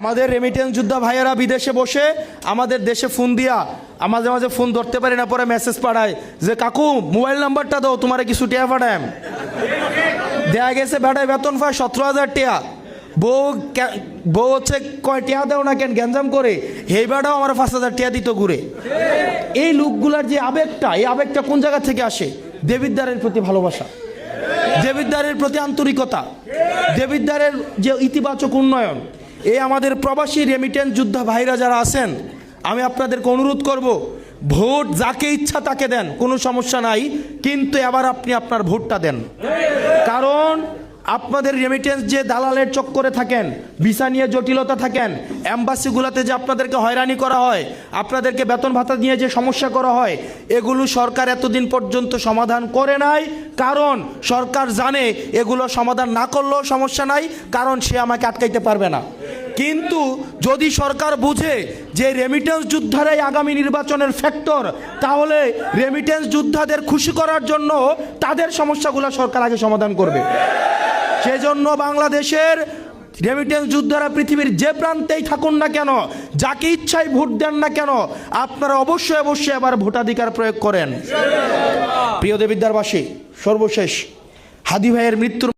আমাদের রেমিটেন্স যোদ্ধা ভাইয়েরা বিদেশে বসে আমাদের দেশে ফোন দিয়া মাঝে মাঝে ফোন ধরতে পারি না, পরে মেসেজ পাঠায় যে, কাকু মোবাইল নাম্বারটা দাও, তোমার কিছু টিয়া পাঠায় দেয়া গেছে, বেটায় বেতন পায় সতেরো হাজার টিয়া বউ বউ হচ্ছে, কয় টিয়া দেও না কেন? গ্যাঞ্জাম করে। এই বেটাও আমার পাঁচ হাজার টিয়া দিত ঘুরে। এই লোকগুলার যে আবেগটা, এই আবেগটা কোন জায়গা থেকে আসে? দেবিদ্দারের প্রতি ভালোবাসা। দেবিদ্দারের প্রতি আন্তরিকতা। দেবিদ্দারের যে ইতিবাচক উন্নয়ন। এই আমাদের প্রবাসী রেমিটেন্স যোদ্ধা ভাইরা যারা আছেন, আমি আপনাদেরকে অনুরোধ করব, ভোট যাকে ইচ্ছা তাকে দেন, কোনো সমস্যা নাই, কিন্তু এবার আপনি আপনার ভোটটা দেন। কারণ আপনাদের রেমিটেন্স যে দালালের চক্করে থাকেন, ভিসা নিয়ে জটিলতা থাকেন অ্যাম্বাসিগুলোতে যে আপনাদেরকে হয়রানি করা হয়, আপনাদেরকে বেতন ভাতা নিয়ে যে সমস্যা করা হয়, এগুলো সরকার এতদিন পর্যন্ত সমাধান করে নাই। কারণ সরকার জানে এগুলো সমাধান না করলেও সমস্যা নাই, কারণ সে আমাকে আটকাইতে পারবে না। কিন্তু যদি সরকার বুঝে যে রেমিটেন্স যোদ্ধারাই আগামী নির্বাচনের ফ্যাক্টর তাহলে রেমিটেন্স যোদ্ধাদের খুশি করার জন্য তাদের সমস্যাগুলো সরকার আগে সমাধান করবে। সেজন্য বাংলাদেশের রেমিটেন্স যোদ্ধারা পৃথিবীর যে প্রান্তেই থাকুন না কেন, যাকে ইচ্ছায় ভোট দেন না কেন, আপনারা অবশ্যই অবশ্যই আবার ভোটাধিকার প্রয়োগ করেন। প্রিয় দেবিদ্যারবাসী সর্বশেষ হাদি ভাইয়ের মৃত্যুর